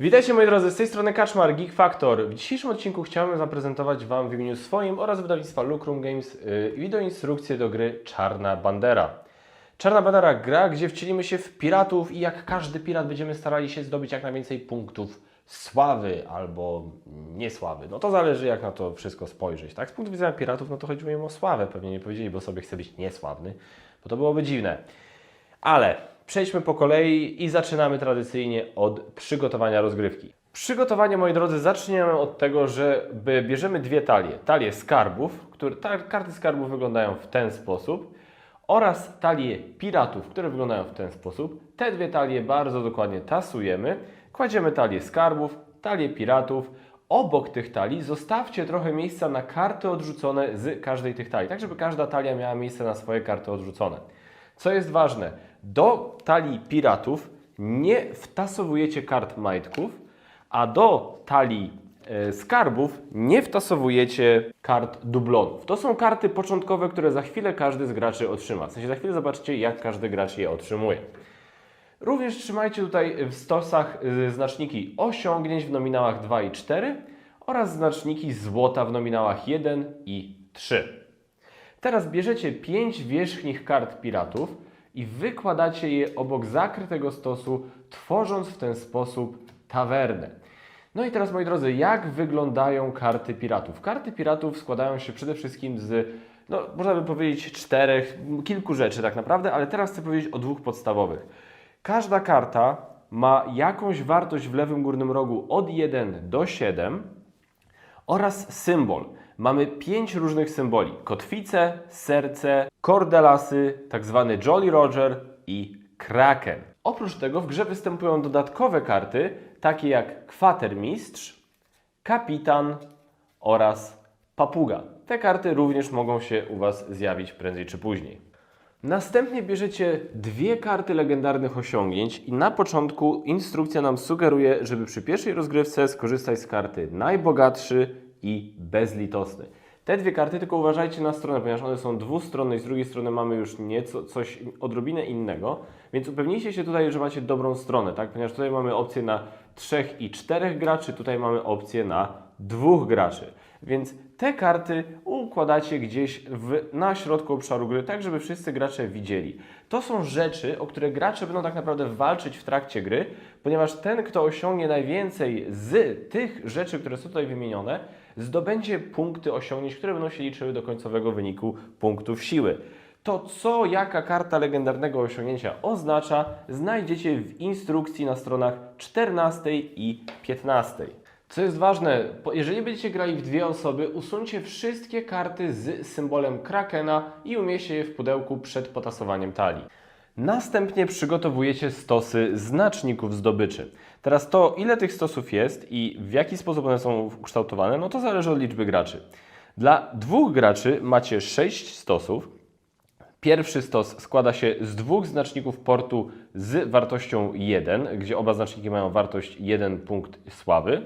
Witajcie moi drodzy, z tej strony Kaczmar Geek Factor. W dzisiejszym odcinku chciałbym zaprezentować Wam w imieniu swoim oraz wydawnictwa Lucrum Games yy, wideoinstrukcję do gry Czarna Bandera. Czarna Bandera gra, gdzie wcielimy się w piratów i jak każdy pirat będziemy starali się zdobyć jak najwięcej punktów sławy albo niesławy. No to zależy jak na to wszystko spojrzeć. Tak? Z punktu widzenia piratów, no to chodziło im o sławę. Pewnie nie powiedzieli, bo sobie chce być niesławny, bo to byłoby dziwne. Ale przejdźmy po kolei i zaczynamy tradycyjnie od przygotowania rozgrywki. Przygotowanie, moi drodzy, zaczniemy od tego, że bierzemy dwie talie. Talię skarbów, które, ta, karty skarbów wyglądają w ten sposób oraz talie piratów, które wyglądają w ten sposób. Te dwie talie bardzo dokładnie tasujemy. Kładziemy talię skarbów, talię piratów. Obok tych talii zostawcie trochę miejsca na karty odrzucone z każdej tych talii, tak żeby każda talia miała miejsce na swoje karty odrzucone. Co jest ważne, do talii piratów nie wtasowujecie kart majtków, a do talii e, skarbów nie wtasowujecie kart dublonów. To są karty początkowe, które za chwilę każdy z graczy otrzyma. W sensie za chwilę zobaczycie, jak każdy gracz je otrzymuje. Również trzymajcie tutaj w stosach y, znaczniki osiągnięć w nominałach 2 i 4 oraz znaczniki złota w nominałach 1 i 3. Teraz bierzecie 5 wierzchnich kart piratów i wykładacie je obok zakrytego stosu, tworząc w ten sposób tawernę. No i teraz, moi drodzy, jak wyglądają karty piratów? Karty piratów składają się przede wszystkim z, no, można by powiedzieć, czterech, kilku rzeczy tak naprawdę, ale teraz chcę powiedzieć o dwóch podstawowych. Każda karta ma jakąś wartość w lewym górnym rogu od 1 do 7 oraz symbol. Mamy pięć różnych symboli: kotwice, serce, kordelasy, tak zwany Jolly Roger i Kraken. Oprócz tego w grze występują dodatkowe karty, takie jak kwatermistrz, kapitan oraz papuga. Te karty również mogą się u Was zjawić prędzej czy później. Następnie bierzecie dwie karty legendarnych osiągnięć i na początku instrukcja nam sugeruje, żeby przy pierwszej rozgrywce skorzystać z karty najbogatszy i bezlitosny. Te dwie karty tylko uważajcie na stronę, ponieważ one są dwustronne i z drugiej strony mamy już nieco coś odrobinę innego, więc upewnijcie się tutaj, że macie dobrą stronę, tak? Ponieważ tutaj mamy opcję na trzech i czterech graczy, tutaj mamy opcję na dwóch graczy. Więc te karty układacie gdzieś w, na środku obszaru gry, tak żeby wszyscy gracze widzieli. To są rzeczy, o które gracze będą tak naprawdę walczyć w trakcie gry, ponieważ ten, kto osiągnie najwięcej z tych rzeczy, które są tutaj wymienione, zdobędzie punkty osiągnięć, które będą się liczyły do końcowego wyniku punktów siły. To, co jaka karta legendarnego osiągnięcia oznacza, znajdziecie w instrukcji na stronach 14 i 15. Co jest ważne, jeżeli będziecie grali w dwie osoby, usuńcie wszystkie karty z symbolem Krakena i umieście je w pudełku przed potasowaniem talii. Następnie przygotowujecie stosy znaczników zdobyczy. Teraz to, ile tych stosów jest i w jaki sposób one są ukształtowane, no to zależy od liczby graczy. Dla dwóch graczy macie 6 stosów, Pierwszy stos składa się z dwóch znaczników portu z wartością 1, gdzie oba znaczniki mają wartość 1 punkt sławy.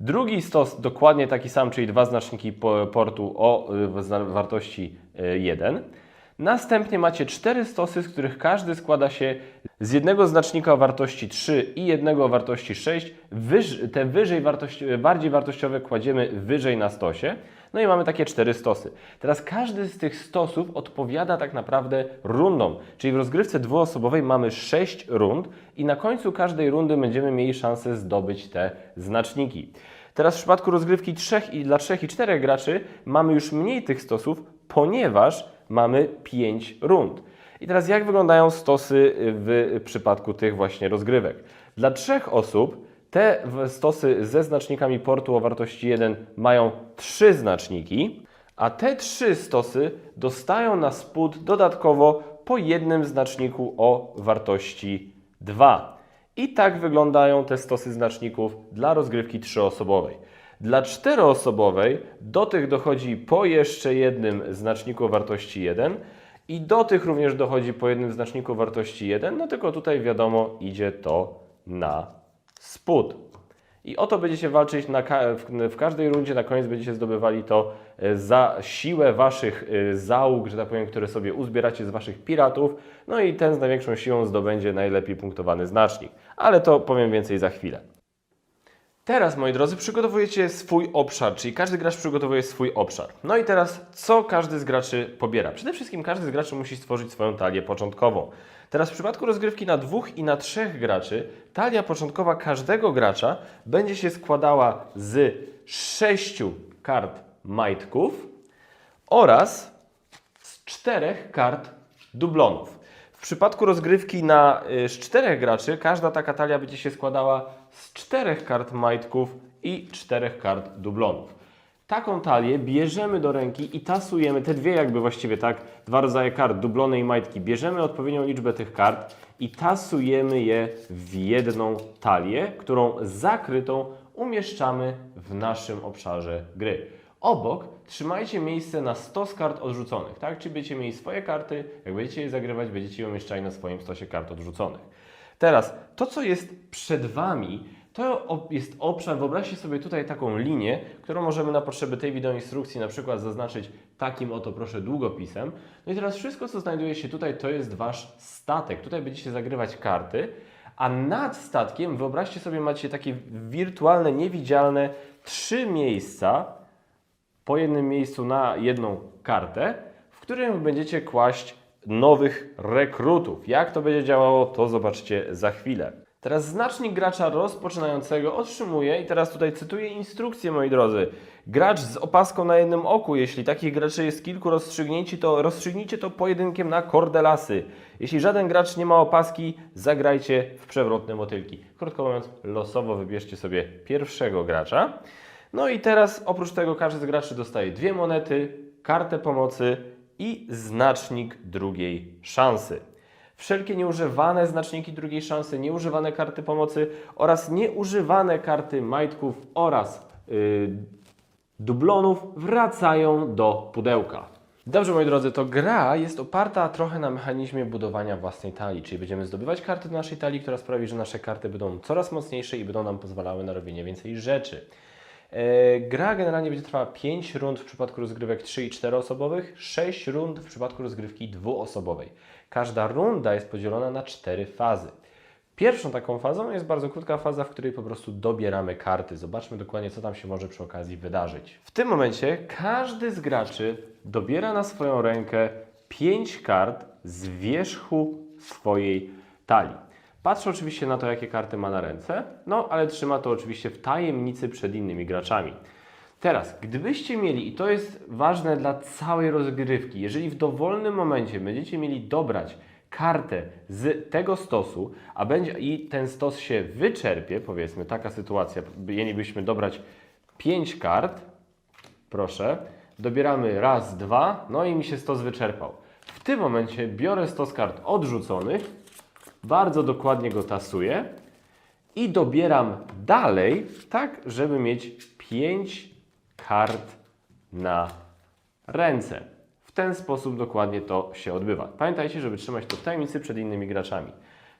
Drugi stos dokładnie taki sam, czyli dwa znaczniki po- portu o y, wartości y, 1. Następnie macie cztery stosy, z których każdy składa się z jednego znacznika o wartości 3 i jednego o wartości 6. Wyż, te wyżej wartości, bardziej wartościowe kładziemy wyżej na stosie. No i mamy takie cztery stosy. Teraz każdy z tych stosów odpowiada tak naprawdę rundom. Czyli w rozgrywce dwuosobowej mamy sześć rund i na końcu każdej rundy będziemy mieli szansę zdobyć te znaczniki. Teraz w przypadku rozgrywki trzech i dla trzech i czterech graczy mamy już mniej tych stosów, ponieważ mamy pięć rund. I teraz jak wyglądają stosy w przypadku tych właśnie rozgrywek? Dla trzech osób te stosy ze znacznikami portu o wartości 1 mają trzy znaczniki, a te trzy stosy dostają na spód dodatkowo po jednym znaczniku o wartości 2. I tak wyglądają te stosy znaczników dla rozgrywki trzyosobowej. Dla czteroosobowej do tych dochodzi po jeszcze jednym znaczniku wartości 1 i do tych również dochodzi po jednym znaczniku wartości 1, no tylko tutaj wiadomo idzie to na spód. I o to będziecie walczyć ka- w, w każdej rundzie, na koniec będziecie zdobywali to e, za siłę waszych e, załóg, że tak powiem, które sobie uzbieracie z waszych piratów. No i ten z największą siłą zdobędzie najlepiej punktowany znacznik. Ale to powiem więcej za chwilę. Teraz, moi drodzy, przygotowujecie swój obszar, czyli każdy gracz przygotowuje swój obszar. No i teraz, co każdy z graczy pobiera? Przede wszystkim każdy z graczy musi stworzyć swoją talię początkową. Teraz w przypadku rozgrywki na dwóch i na trzech graczy, talia początkowa każdego gracza będzie się składała z sześciu kart majtków oraz z czterech kart dublonów. W przypadku rozgrywki na y, czterech graczy, każda taka talia będzie się składała z czterech kart majtków i czterech kart dublonów. Taką talię bierzemy do ręki i tasujemy te dwie jakby właściwie tak, dwa rodzaje kart, dublony i majtki. Bierzemy odpowiednią liczbę tych kart i tasujemy je w jedną talię, którą zakrytą umieszczamy w naszym obszarze gry. Obok trzymajcie miejsce na stos kart odrzuconych, tak? Czyli będziecie mieli swoje karty, jak będziecie je zagrywać, będziecie je umieszczali na swoim stosie kart odrzuconych. Teraz, to co jest przed Wami, to jest obszar, wyobraźcie sobie tutaj taką linię, którą możemy na potrzeby tej wideoinstrukcji na przykład zaznaczyć takim oto proszę długopisem. No i teraz wszystko co znajduje się tutaj to jest Wasz statek. Tutaj będziecie zagrywać karty, a nad statkiem wyobraźcie sobie macie takie wirtualne, niewidzialne trzy miejsca, po jednym miejscu na jedną kartę, w którym będziecie kłaść nowych rekrutów. Jak to będzie działało, to zobaczcie za chwilę. Teraz znacznik gracza rozpoczynającego otrzymuje, i teraz tutaj cytuję instrukcję, moi drodzy. Gracz z opaską na jednym oku, jeśli takich graczy jest kilku rozstrzygnięci, to rozstrzygnijcie to pojedynkiem na kordelasy. Jeśli żaden gracz nie ma opaski, zagrajcie w przewrotne motylki. Krótko mówiąc, losowo wybierzcie sobie pierwszego gracza. No i teraz oprócz tego każdy z graczy dostaje dwie monety, kartę pomocy i znacznik drugiej szansy. Wszelkie nieużywane znaczniki drugiej szansy, nieużywane karty pomocy oraz nieużywane karty majtków oraz yy, dublonów wracają do pudełka. Dobrze, moi drodzy, to gra jest oparta trochę na mechanizmie budowania własnej talii, czyli będziemy zdobywać karty do naszej talii, która sprawi, że nasze karty będą coraz mocniejsze i będą nam pozwalały na robienie więcej rzeczy. E, Gra generalnie będzie trwała 5 rund w przypadku rozgrywek 3 i 4 osobowych, 6 rund w przypadku rozgrywki dwuosobowej. Każda runda jest podzielona na 4 fazy. Pierwszą taką fazą jest bardzo krótka faza, w której po prostu dobieramy karty. Zobaczmy dokładnie, co tam się może przy okazji wydarzyć. W tym momencie każdy z graczy dobiera na swoją rękę 5 kart z wierzchu swojej talii. Patrzę oczywiście na to, jakie karty ma na ręce, no ale trzyma to oczywiście w tajemnicy przed innymi graczami. Teraz, gdybyście mieli, i to jest ważne dla całej rozgrywki, jeżeli w dowolnym momencie będziecie mieli dobrać kartę z tego stosu, a będzie i ten stos się wyczerpie, powiedzmy taka sytuacja, mielibyśmy dobrać 5 kart, proszę, dobieramy raz, dwa, no i mi się stos wyczerpał. W tym momencie biorę stos kart odrzuconych, bardzo dokładnie go tasuję i dobieram dalej, tak żeby mieć 5 kart na ręce. W ten sposób dokładnie to się odbywa. Pamiętajcie, żeby trzymać to w tajemnicy przed innymi graczami.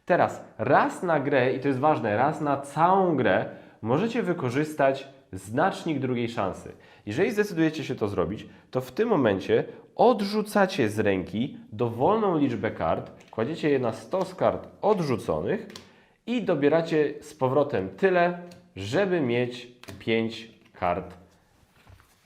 Teraz raz na grę, i to jest ważne, raz na całą grę możecie wykorzystać znacznik drugiej szansy. Jeżeli zdecydujecie się to zrobić, to w tym momencie odrzucacie z ręki dowolną liczbę kart, kładziecie je na stos kart odrzuconych i dobieracie z powrotem tyle, żeby mieć 5 kart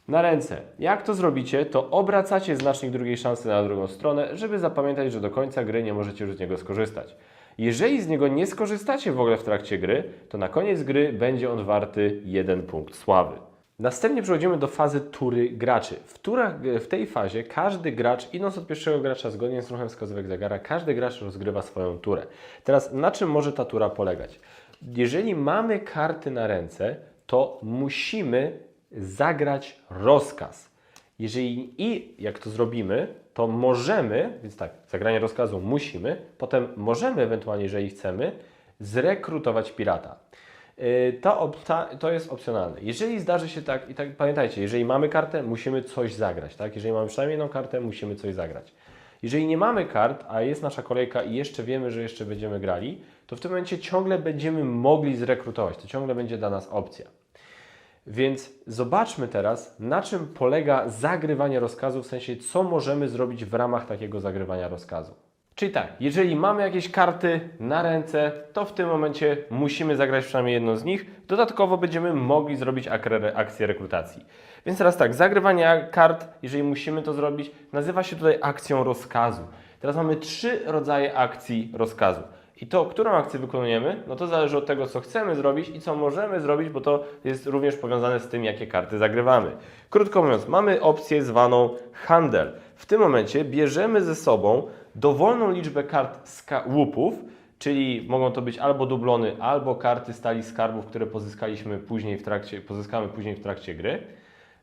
na ręce. Jak to zrobicie, to obracacie znacznik drugiej szansy na drugą stronę, żeby zapamiętać, że do końca gry nie możecie już z niego skorzystać. Jeżeli z niego nie skorzystacie w ogóle w trakcie gry, to na koniec gry będzie on warty jeden punkt sławy. Następnie przechodzimy do fazy tury graczy. W, turach, w tej fazie każdy gracz, idąc od pierwszego gracza zgodnie z ruchem wskazówek zegara, każdy gracz rozgrywa swoją turę. Teraz na czym może ta tura polegać? Jeżeli mamy karty na ręce, to musimy zagrać rozkaz. Jeżeli i jak to zrobimy, to możemy, więc tak, zagranie rozkazu musimy, potem możemy ewentualnie, jeżeli chcemy, zrekrutować pirata. Yy, To, to jest opcjonalne. Jeżeli zdarzy się tak, i tak pamiętajcie, jeżeli mamy kartę, musimy coś zagrać, tak? Jeżeli mamy przynajmniej jedną kartę, musimy coś zagrać. Jeżeli nie mamy kart, a jest nasza kolejka i jeszcze wiemy, że jeszcze będziemy grali, to w tym momencie ciągle będziemy mogli zrekrutować. To ciągle będzie dla nas opcja. Więc zobaczmy teraz, na czym polega zagrywanie rozkazu, w sensie co możemy zrobić w ramach takiego zagrywania rozkazu. Czyli tak, jeżeli mamy jakieś karty na ręce, to w tym momencie musimy zagrać przynajmniej jedną z nich. Dodatkowo będziemy mogli zrobić akcję rekrutacji. Więc teraz tak, zagrywanie kart, jeżeli musimy to zrobić, nazywa się tutaj akcją rozkazu. Teraz mamy trzy rodzaje akcji rozkazu. I to, którą akcję wykonujemy, no to zależy od tego, co chcemy zrobić i co możemy zrobić, bo to jest również powiązane z tym, jakie karty zagrywamy. Krótko mówiąc, mamy opcję zwaną handel. W tym momencie bierzemy ze sobą dowolną liczbę kart ska- łupów, czyli mogą to być albo dublony, albo karty stali skarbów, które pozyskaliśmy później w trakcie, pozyskamy później w trakcie gry.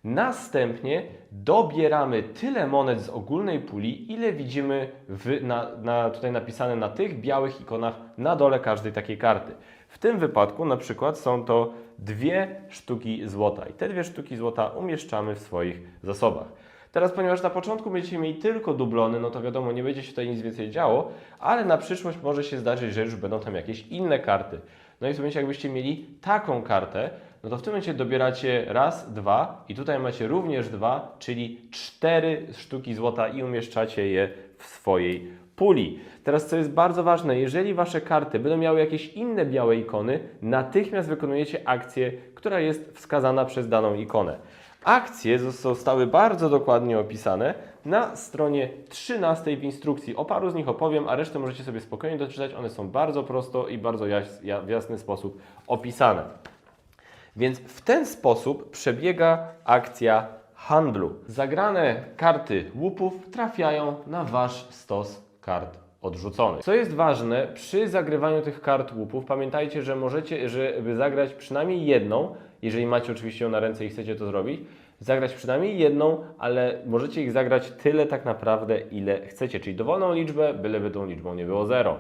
Następnie dobieramy tyle monet z ogólnej puli, ile widzimy w, na, na, tutaj napisane na tych białych ikonach na dole każdej takiej karty. W tym wypadku na przykład są to dwie sztuki złota i te dwie sztuki złota umieszczamy w swoich zasobach. Teraz, ponieważ na początku będziecie mieli tylko dublony, no to wiadomo, nie będzie się tutaj nic więcej działo, ale na przyszłość może się zdarzyć, że już będą tam jakieś inne karty. No i w momencie, jakbyście mieli taką kartę, no to w tym momencie dobieracie raz, dwa i tutaj macie również dwa, czyli cztery sztuki złota i umieszczacie je w swojej puli. Teraz co jest bardzo ważne, jeżeli Wasze karty będą miały jakieś inne białe ikony, natychmiast wykonujecie akcję, która jest wskazana przez daną ikonę. Akcje zostały bardzo dokładnie opisane na stronie 13 w instrukcji. O paru z nich opowiem, a resztę możecie sobie spokojnie doczytać. One są bardzo prosto i bardzo w jasny sposób opisane. Więc w ten sposób przebiega akcja handlu. Zagrane karty łupów trafiają na Wasz stos kart odrzuconych. Co jest ważne, przy zagrywaniu tych kart łupów pamiętajcie, że możecie, żeby zagrać przynajmniej jedną, jeżeli macie oczywiście ją na ręce i chcecie to zrobić, zagrać przynajmniej jedną, ale możecie ich zagrać tyle tak naprawdę, ile chcecie, czyli dowolną liczbę, byleby tą liczbą nie było zero.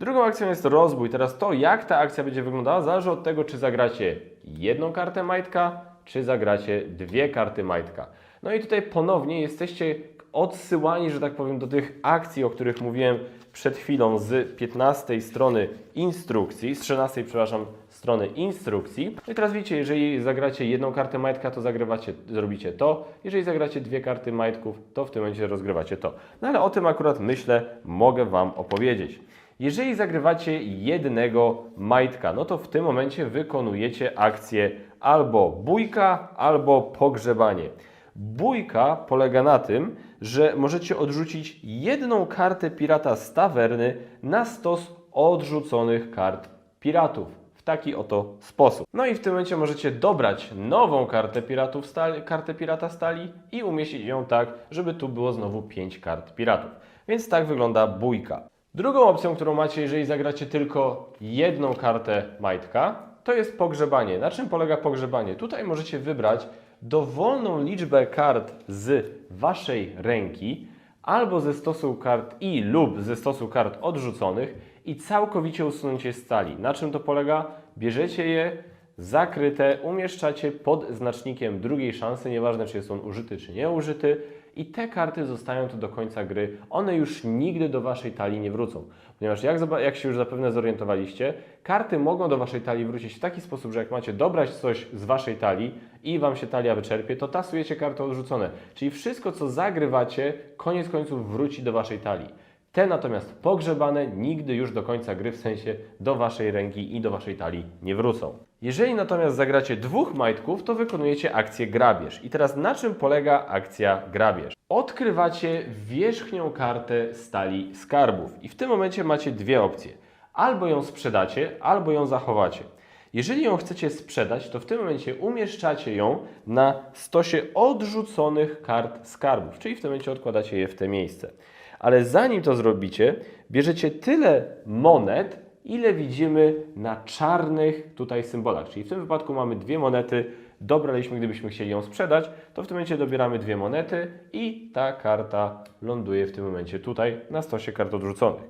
Drugą akcją jest rozbój. Teraz to, jak ta akcja będzie wyglądała, zależy od tego, czy zagracie jedną kartę majtka, czy zagracie dwie karty majtka. No i tutaj ponownie jesteście odsyłani, że tak powiem, do tych akcji, o których mówiłem przed chwilą z 15 strony instrukcji, z 13, przepraszam, strony instrukcji. No i teraz widzicie, jeżeli zagracie jedną kartę majtka, to zagrywacie, zrobicie to. Jeżeli zagracie dwie karty majtków, to w tym momencie rozgrywacie to. No ale o tym akurat myślę, mogę Wam opowiedzieć. Jeżeli zagrywacie jednego majtka, no to w tym momencie wykonujecie akcję albo bójka, albo pogrzebanie. Bójka polega na tym, że możecie odrzucić jedną kartę pirata z tawerny na stos odrzuconych kart piratów. W taki oto sposób. No i w tym momencie możecie dobrać nową kartę, piratów stali, kartę pirata stali i umieścić ją tak, żeby tu było znowu 5 kart piratów. Więc tak wygląda bójka. Drugą opcją, którą macie, jeżeli zagracie tylko jedną kartę majtka, to jest pogrzebanie. Na czym polega pogrzebanie? Tutaj możecie wybrać dowolną liczbę kart z waszej ręki albo ze stosu kart i lub ze stosu kart odrzuconych i całkowicie usunąć je z stali. Na czym to polega? Bierzecie je zakryte, umieszczacie pod znacznikiem drugiej szansy, nieważne czy jest on użyty czy nieużyty i te karty zostają tu do końca gry. One już nigdy do Waszej talii nie wrócą. Ponieważ jak, jak się już zapewne zorientowaliście, karty mogą do Waszej talii wrócić w taki sposób, że jak macie dobrać coś z Waszej talii i Wam się talia wyczerpie, to tasujecie karty odrzucone. Czyli wszystko, co zagrywacie, koniec końców wróci do Waszej talii. Te natomiast pogrzebane nigdy już do końca gry, w sensie do Waszej ręki i do Waszej talii nie wrócą. Jeżeli natomiast zagracie dwóch majtków, to wykonujecie akcję grabież. I teraz na czym polega akcja grabież? Odkrywacie wierzchnią kartę stali skarbów i w tym momencie macie dwie opcje. Albo ją sprzedacie, albo ją zachowacie. Jeżeli ją chcecie sprzedać, to w tym momencie umieszczacie ją na stosie odrzuconych kart skarbów, czyli w tym momencie odkładacie je w te miejsce. Ale zanim to zrobicie, bierzecie tyle monet, ile widzimy na czarnych tutaj symbolach. Czyli w tym wypadku mamy dwie monety, dobraliśmy, gdybyśmy chcieli ją sprzedać, to w tym momencie dobieramy dwie monety i ta karta ląduje w tym momencie tutaj na stosie kart odrzuconych.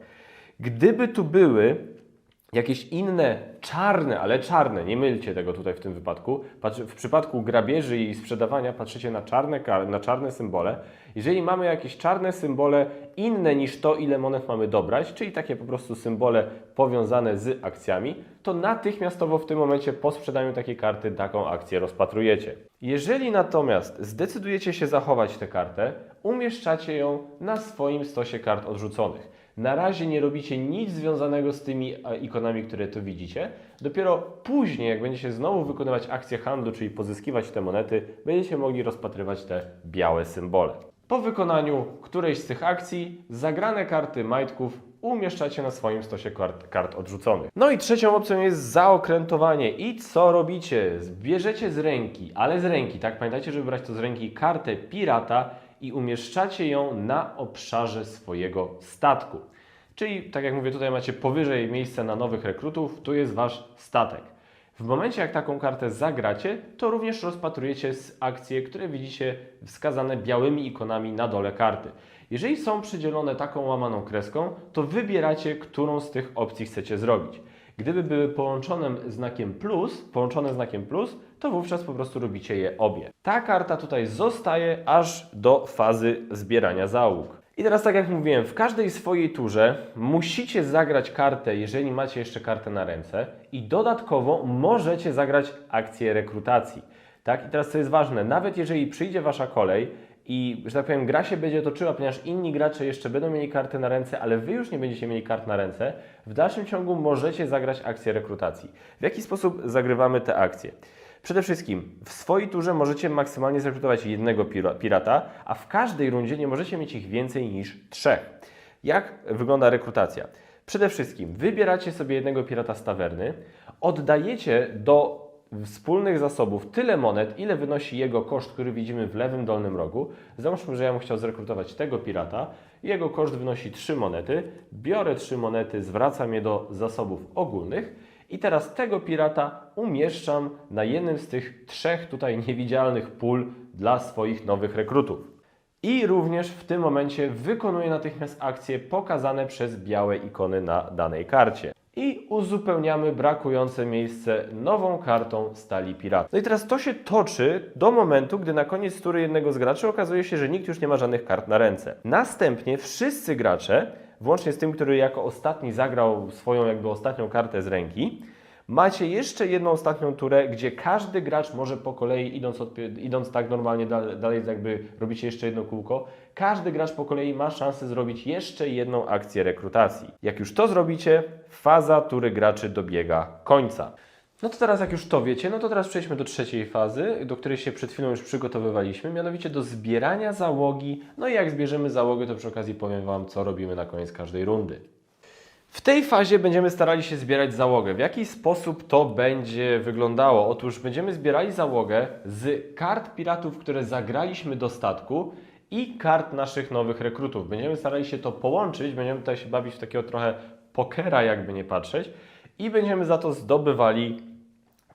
Gdyby tu były jakieś inne czarne, ale czarne, nie mylcie tego tutaj w tym wypadku. W przypadku grabieży i sprzedawania patrzycie na czarne, na czarne symbole. Jeżeli mamy jakieś czarne symbole inne niż to, ile monet mamy dobrać, czyli takie po prostu symbole powiązane z akcjami, to natychmiastowo w tym momencie po sprzedaniu takiej karty taką akcję rozpatrujecie. Jeżeli natomiast zdecydujecie się zachować tę kartę, umieszczacie ją na swoim stosie kart odrzuconych. Na razie nie robicie nic związanego z tymi e, ikonami, które tu widzicie. Dopiero później, jak będziecie znowu wykonywać akcję handlu, czyli pozyskiwać te monety, będziecie mogli rozpatrywać te białe symbole. Po wykonaniu którejś z tych akcji, zagrane karty majtków umieszczacie na swoim stosie kart, kart odrzuconych. No i trzecią opcją jest zaokrętowanie. I co robicie? Bierzecie z ręki, ale z ręki, tak? Pamiętajcie, żeby brać to z ręki kartę pirata i umieszczacie ją na obszarze swojego statku. Czyli, tak jak mówię, tutaj macie powyżej miejsce na nowych rekrutów, tu jest Wasz statek. W momencie, jak taką kartę zagracie, to również rozpatrujecie akcje, które widzicie wskazane białymi ikonami na dole karty. Jeżeli są przydzielone taką łamaną kreską, to wybieracie, którą z tych opcji chcecie zrobić. Gdyby były połączone znakiem plus, połączone znakiem plus, to wówczas po prostu robicie je obie. Ta karta tutaj zostaje aż do fazy zbierania załóg. I teraz, tak jak mówiłem, w każdej swojej turze musicie zagrać kartę, jeżeli macie jeszcze kartę na ręce, i dodatkowo możecie zagrać akcję rekrutacji. Tak? I teraz co jest ważne, nawet jeżeli przyjdzie wasza kolej i, że tak powiem, gra się będzie toczyła, ponieważ inni gracze jeszcze będą mieli karty na ręce, ale wy już nie będziecie mieli kart na ręce, w dalszym ciągu możecie zagrać akcję rekrutacji. W jaki sposób zagrywamy te akcje? Przede wszystkim w swojej turze możecie maksymalnie zrekrutować jednego pira- pirata, a w każdej rundzie nie możecie mieć ich więcej niż trzech. Jak wygląda rekrutacja? Przede wszystkim wybieracie sobie jednego pirata z tawerny, oddajecie do wspólnych zasobów tyle monet, ile wynosi jego koszt, który widzimy w lewym dolnym rogu. Załóżmy, że ja bym chciał zrekrutować tego pirata. Jego koszt wynosi 3 monety. Biorę 3 monety, zwracam je do zasobów ogólnych i teraz tego pirata umieszczam na jednym z tych trzech tutaj niewidzialnych pól dla swoich nowych rekrutów. I również w tym momencie wykonuję natychmiast akcje pokazane przez białe ikony na danej karcie. I uzupełniamy brakujące miejsce nową kartą stali pirata. No i teraz to się toczy do momentu, gdy na koniec tury jednego z graczy okazuje się, że nikt już nie ma żadnych kart na ręce. Następnie wszyscy gracze, włącznie z tym, który jako ostatni zagrał swoją jakby ostatnią kartę z ręki, Macie jeszcze jedną ostatnią turę, gdzie każdy gracz może po kolei, idąc, od, idąc tak normalnie dalej, dalej, jakby robicie jeszcze jedno kółko, każdy gracz po kolei ma szansę zrobić jeszcze jedną akcję rekrutacji. Jak już to zrobicie, faza tury graczy dobiega końca. No to teraz, jak już to wiecie, no to teraz przejdźmy do trzeciej fazy, do której się przed chwilą już przygotowywaliśmy, mianowicie do zbierania załogi. No i jak zbierzemy załogę, to przy okazji powiem Wam, co robimy na koniec każdej rundy. W tej fazie będziemy starali się zbierać załogę. W jaki sposób to będzie wyglądało? Otóż będziemy zbierali załogę z kart piratów, które zagraliśmy do statku i kart naszych nowych rekrutów. Będziemy starali się to połączyć, będziemy tutaj się bawić w takiego trochę pokera, jakby nie patrzeć, i będziemy za to zdobywali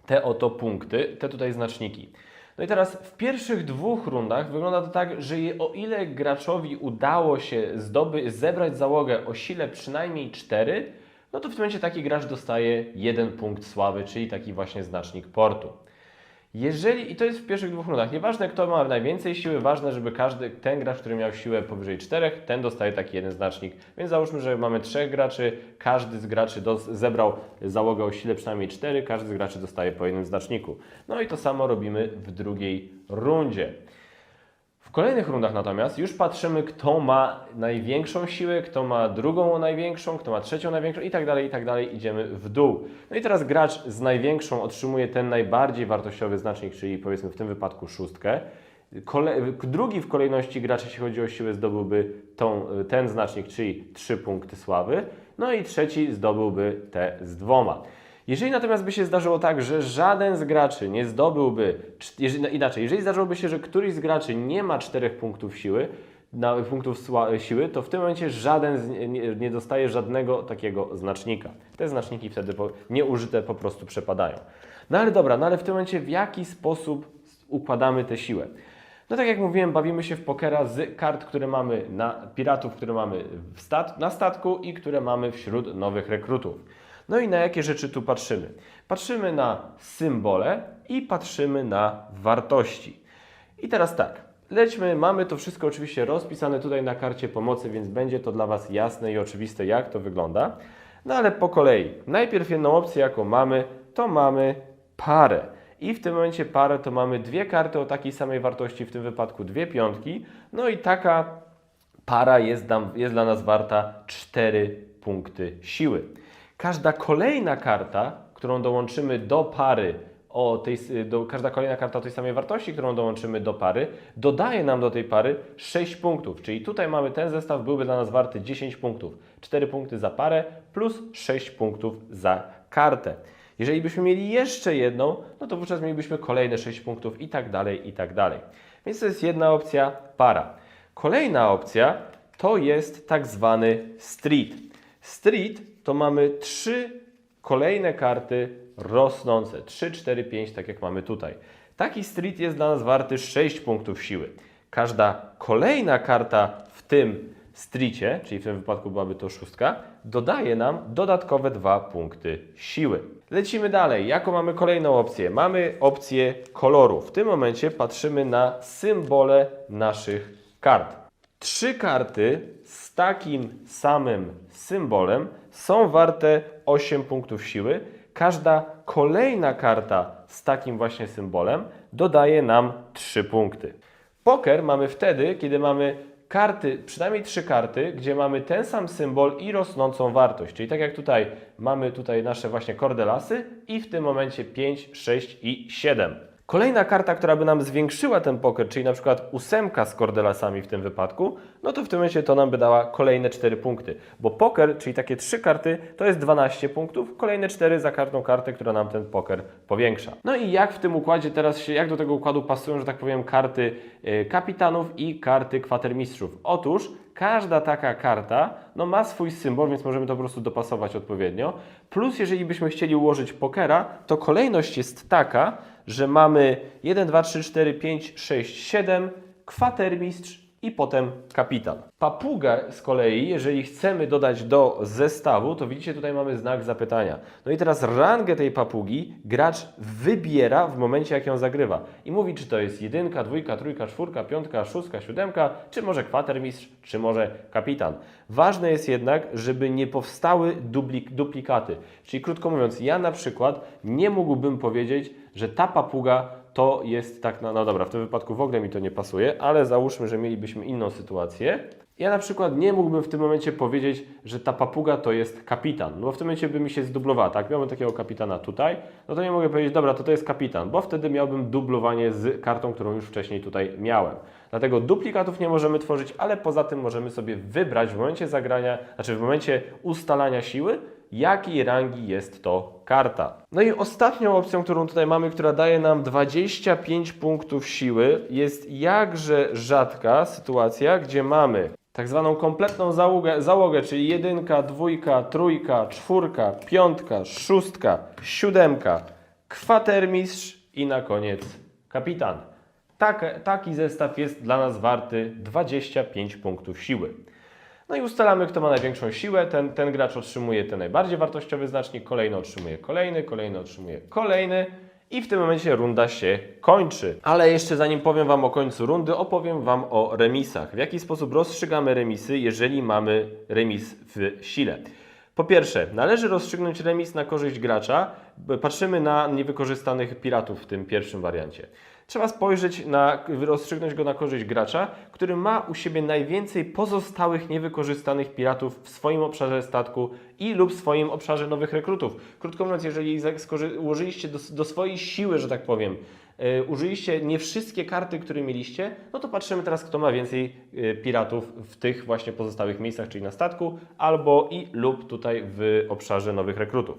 te oto punkty, te tutaj znaczniki. No i teraz w pierwszych dwóch rundach wygląda to tak, że o ile graczowi udało się zdoby, zebrać załogę o sile przynajmniej 4, no to w tym momencie taki gracz dostaje jeden punkt sławy, czyli taki właśnie znacznik portu. Jeżeli, i to jest w pierwszych dwóch rundach, nieważne kto ma najwięcej siły, ważne, żeby każdy, ten gracz, który miał siłę powyżej 4, ten dostaje taki jeden znacznik. Więc załóżmy, że mamy trzech graczy, każdy z graczy dos, zebrał załogę o sile przynajmniej 4, każdy z graczy dostaje po jednym znaczniku. No i to samo robimy w drugiej rundzie. Kolejnych rundach natomiast już patrzymy, kto ma największą siłę, kto ma drugą największą, kto ma trzecią największą i tak dalej, i tak dalej. Idziemy w dół. No i teraz gracz z największą otrzymuje ten najbardziej wartościowy znacznik, czyli powiedzmy w tym wypadku szóstkę. Kole drugi w kolejności gracz, jeśli chodzi o siłę, zdobyłby tą, ten znacznik, czyli 3 punkty sławy. No i trzeci zdobyłby te z dwoma. Jeżeli natomiast by się zdarzyło tak, że żaden z graczy nie zdobyłby, jeżeli, no inaczej, jeżeli zdarzyłoby się, że któryś z graczy nie ma czterech punktów siły, na, punktów siły, to w tym momencie żaden z, nie, nie dostaje żadnego takiego znacznika. Te znaczniki wtedy po, nieużyte po prostu przepadają. No ale dobra, no ale w tym momencie w jaki sposób układamy tę siłę? No tak jak mówiłem, bawimy się w pokera z kart, które mamy na piratów, które mamy stat, na statku i które mamy wśród nowych rekrutów. No i na jakie rzeczy tu patrzymy? Patrzymy na symbole i patrzymy na wartości. I teraz tak, lećmy, mamy to wszystko oczywiście rozpisane tutaj na karcie pomocy, więc będzie to dla Was jasne i oczywiste, jak to wygląda. No ale po kolei. Najpierw jedną opcję, jaką mamy, to mamy parę. I w tym momencie parę to mamy dwie karty o takiej samej wartości, w tym wypadku dwie piątki. No i taka para jest, jest dla nas warta 4 punkty siły. Każda kolejna karta, którą dołączymy do pary, o tej, do, każda kolejna karta o tej samej wartości, którą dołączymy do pary, dodaje nam do tej pary 6 punktów. Czyli tutaj mamy ten zestaw, byłby dla nas warty 10 punktów. 4 punkty za parę plus 6 punktów za kartę. Jeżeli byśmy mieli jeszcze jedną, no to wówczas mielibyśmy kolejne 6 punktów i tak dalej, i tak dalej. Więc to jest jedna opcja, para. Kolejna opcja to jest tak zwany street. Street to mamy trzy kolejne karty rosnące. 3, 4, 5, tak jak mamy tutaj. Taki street jest dla nas warty 6 punktów siły. Każda kolejna karta w tym streetie, czyli w tym wypadku byłaby to szóstka, dodaje nam dodatkowe 2 punkty siły. Lecimy dalej. Jaką mamy kolejną opcję? Mamy opcję koloru. W tym momencie patrzymy na symbole naszych kart. Trzy karty z takim samym symbolem są warte 8 punktów siły. Każda kolejna karta z takim właśnie symbolem dodaje nam 3 punkty. Poker mamy wtedy, kiedy mamy karty, przynajmniej trzy karty, gdzie mamy ten sam symbol i rosnącą wartość. Czyli tak jak tutaj mamy tutaj nasze właśnie kordelasy i w tym momencie 5, 6 i 7. Kolejna karta, która by nam zwiększyła ten poker, czyli na przykład ósemka z kordelasami w tym wypadku, no to w tym momencie to nam by dała kolejne 4 punkty. Bo poker, czyli takie trzy karty, to jest 12 punktów, kolejne 4 za każdą kartę, która nam ten poker powiększa. No i jak w tym układzie teraz się, jak do tego układu pasują, że tak powiem, karty y, kapitanów i karty kwatermistrzów? Otóż każda taka karta no, ma swój symbol, więc możemy to po prostu dopasować odpowiednio. Plus, jeżeli byśmy chcieli ułożyć pokera, to kolejność jest taka, że mamy 1, 2, 3, 4, 5, 6, 7, kwatermistrz i potem kapitan. Papuga z kolei, jeżeli chcemy dodać do zestawu, to widzicie tutaj mamy znak zapytania. No i teraz rangę tej papugi gracz wybiera w momencie jak ją zagrywa i mówi czy to jest jedynka, dwójka, trójka, czwórka, piątka, szóstka, siódemka, czy może kwatermistrz, czy może kapitan. Ważne jest jednak, żeby nie powstały duplik duplikaty. Czyli krótko mówiąc, ja na przykład nie mógłbym powiedzieć, że ta papuga to jest tak, no, no dobra, w tym wypadku w ogóle mi to nie pasuje, ale załóżmy, że mielibyśmy inną sytuację. Ja na przykład nie mógłbym w tym momencie powiedzieć, że ta papuga to jest kapitan, no bo w tym momencie by mi się zdublowała, tak? Miałbym takiego kapitana tutaj, no to nie mogę powiedzieć, dobra, to to jest kapitan, bo wtedy miałbym dublowanie z kartą, którą już wcześniej tutaj miałem. Dlatego duplikatów nie możemy tworzyć, ale poza tym możemy sobie wybrać w momencie zagrania, znaczy w momencie ustalania siły, jakiej rangi jest to karta. No i ostatnią opcją, którą tutaj mamy, która daje nam 25 punktów siły, jest jakże rzadka sytuacja, gdzie mamy tak zwaną kompletną załogę, załogę, czyli jedynka, dwójka, trójka, czwórka, piątka, szóstka, siódemka, kwatermistrz i na koniec kapitan. Tak, taki zestaw jest dla nas warty 25 punktów siły. No i ustalamy, kto ma największą siłę. Ten, ten gracz otrzymuje ten najbardziej wartościowy znacznik, kolejny otrzymuje kolejny, kolejny otrzymuje kolejny. I w tym momencie runda się kończy. Ale jeszcze zanim powiem Wam o końcu rundy, opowiem Wam o remisach. W jaki sposób rozstrzygamy remisy, jeżeli mamy remis w sile. Po pierwsze, należy rozstrzygnąć remis na korzyść gracza. Patrzymy na niewykorzystanych piratów w tym pierwszym wariancie. Trzeba spojrzeć na, rozstrzygnąć go na korzyść gracza, który ma u siebie najwięcej pozostałych niewykorzystanych piratów w swoim obszarze statku i lub swoim obszarze nowych rekrutów. Krótko mówiąc, jeżeli ułożyliście do, do swojej siły, że tak powiem, użyliście nie wszystkie karty, które mieliście, no to patrzymy teraz, kto ma więcej e, piratów w tych właśnie pozostałych miejscach, czyli na statku, albo i lub tutaj w obszarze nowych rekrutów.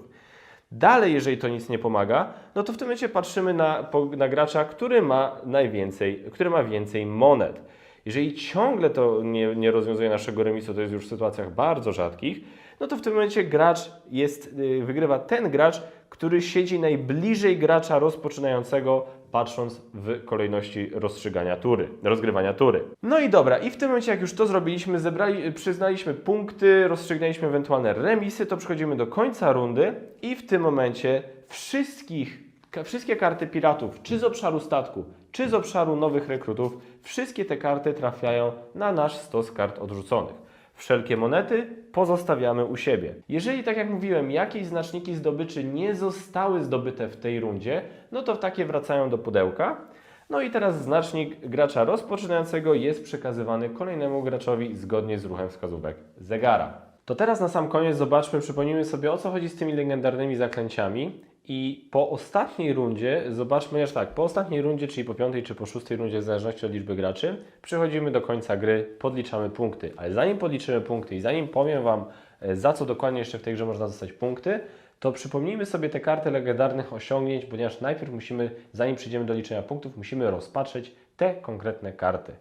Dalej, jeżeli to nic nie pomaga, no to w tym momencie patrzymy na, na gracza, który ma najwięcej, który ma więcej monet. Jeżeli ciągle to nie, nie rozwiązuje naszego remisu, to jest już w sytuacjach bardzo rzadkich, no to w tym momencie gracz jest, y, wygrywa ten gracz, który siedzi najbliżej gracza rozpoczynającego, patrząc w kolejności rozstrzygania tury, rozgrywania tury. No i dobra, i w tym momencie, jak już to zrobiliśmy, zebrali, przyznaliśmy punkty, rozstrzygnęliśmy ewentualne remisy, to przechodzimy do końca rundy i w tym momencie wszystkich, wszystkie karty piratów, czy z obszaru statku, czy z obszaru nowych rekrutów, wszystkie te karty trafiają na nasz stos kart odrzuconych. Wszelkie monety pozostawiamy u siebie. Jeżeli, tak jak mówiłem, jakieś znaczniki zdobyczy nie zostały zdobyte w tej rundzie, no to takie wracają do pudełka. No i teraz znacznik gracza rozpoczynającego jest przekazywany kolejnemu graczowi zgodnie z ruchem wskazówek zegara. To teraz na sam koniec zobaczmy, przypomnijmy sobie o co chodzi z tymi legendarnymi zaklęciami. I po ostatniej rundzie, zobaczmy jeszcze tak, po ostatniej rundzie, czyli po piątej czy po szóstej rundzie, w zależności od liczby graczy, przechodzimy do końca gry, podliczamy punkty. Ale zanim podliczymy punkty i zanim powiem Wam, e, za co dokładnie jeszcze w tej grze można dostać punkty, to przypomnijmy sobie te karty legendarnych osiągnięć, ponieważ najpierw musimy, zanim przejdziemy do liczenia punktów, musimy rozpatrzeć te konkretne karty.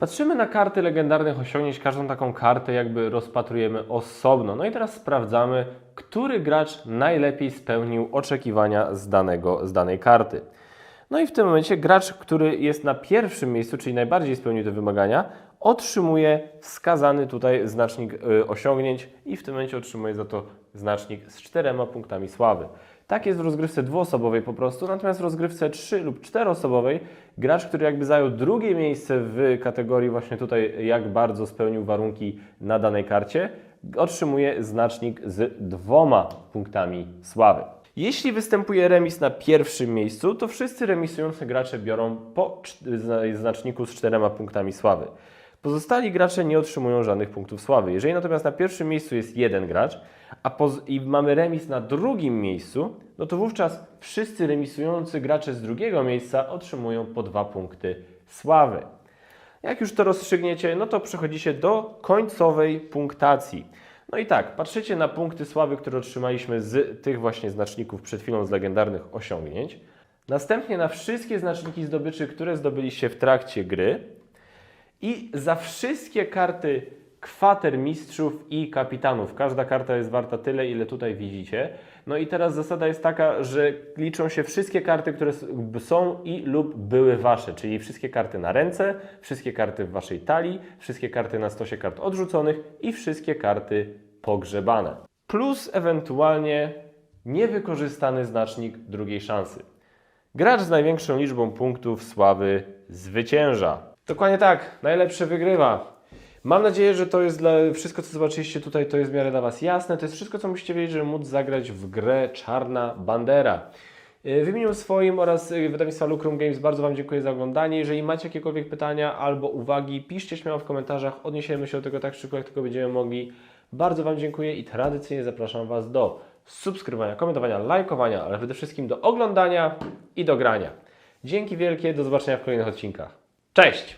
Patrzymy na karty legendarnych osiągnięć, każdą taką kartę jakby rozpatrujemy osobno. No i teraz sprawdzamy, który gracz najlepiej spełnił oczekiwania z, danego, z danej karty. No i w tym momencie gracz, który jest na pierwszym miejscu, czyli najbardziej spełnił te wymagania, otrzymuje wskazany tutaj znacznik y, osiągnięć i w tym momencie otrzymuje za to znacznik z czterema punktami sławy. Tak jest w rozgrywce dwuosobowej po prostu, natomiast w rozgrywce trzy lub czteroosobowej gracz, który jakby zajął drugie miejsce w kategorii właśnie tutaj jak bardzo spełnił warunki na danej karcie, otrzymuje znacznik z dwoma punktami sławy. Jeśli występuje remis na pierwszym miejscu, to wszyscy remisujący gracze biorą po cz- zna- znaczniku z czterema punktami sławy. Pozostali gracze nie otrzymują żadnych punktów sławy. Jeżeli natomiast na pierwszym miejscu jest jeden gracz, a i mamy remis na drugim miejscu, no to wówczas wszyscy remisujący gracze z drugiego miejsca otrzymują po dwa punkty sławy. Jak już to rozstrzygniecie, no to przechodzicie do końcowej punktacji. No i tak, patrzycie na punkty sławy, które otrzymaliśmy z tych właśnie znaczników przed chwilą z legendarnych osiągnięć. Następnie na wszystkie znaczniki zdobyczy, które zdobyliście w trakcie gry. I za wszystkie karty kwatermistrzów i kapitanów. Każda karta jest warta tyle, ile tutaj widzicie. No i teraz zasada jest taka, że liczą się wszystkie karty, które są i lub były wasze, czyli wszystkie karty na ręce, wszystkie karty w waszej talii, wszystkie karty na stosie kart odrzuconych i wszystkie karty pogrzebane. Plus ewentualnie niewykorzystany znacznik drugiej szansy. Gracz z największą liczbą punktów sławy zwycięża. Dokładnie tak, najlepszy wygrywa. Mam nadzieję, że to jest dla wszystko, co zobaczyliście tutaj, to jest w miarę dla Was jasne. To jest wszystko, co musicie wiedzieć, żeby móc zagrać w grę Czarna Bandera. Yy, W imieniu swoim oraz yy, wydawnictwa Lucrum Games bardzo Wam dziękuję za oglądanie. Jeżeli macie jakiekolwiek pytania albo uwagi, piszcie śmiało w komentarzach. Odniesiemy się do tego tak szybko, jak tylko będziemy mogli. Bardzo Wam dziękuję i tradycyjnie zapraszam Was do subskrybowania, komentowania, lajkowania, ale przede wszystkim do oglądania i do grania. Dzięki wielkie, do zobaczenia w kolejnych odcinkach. Cześć!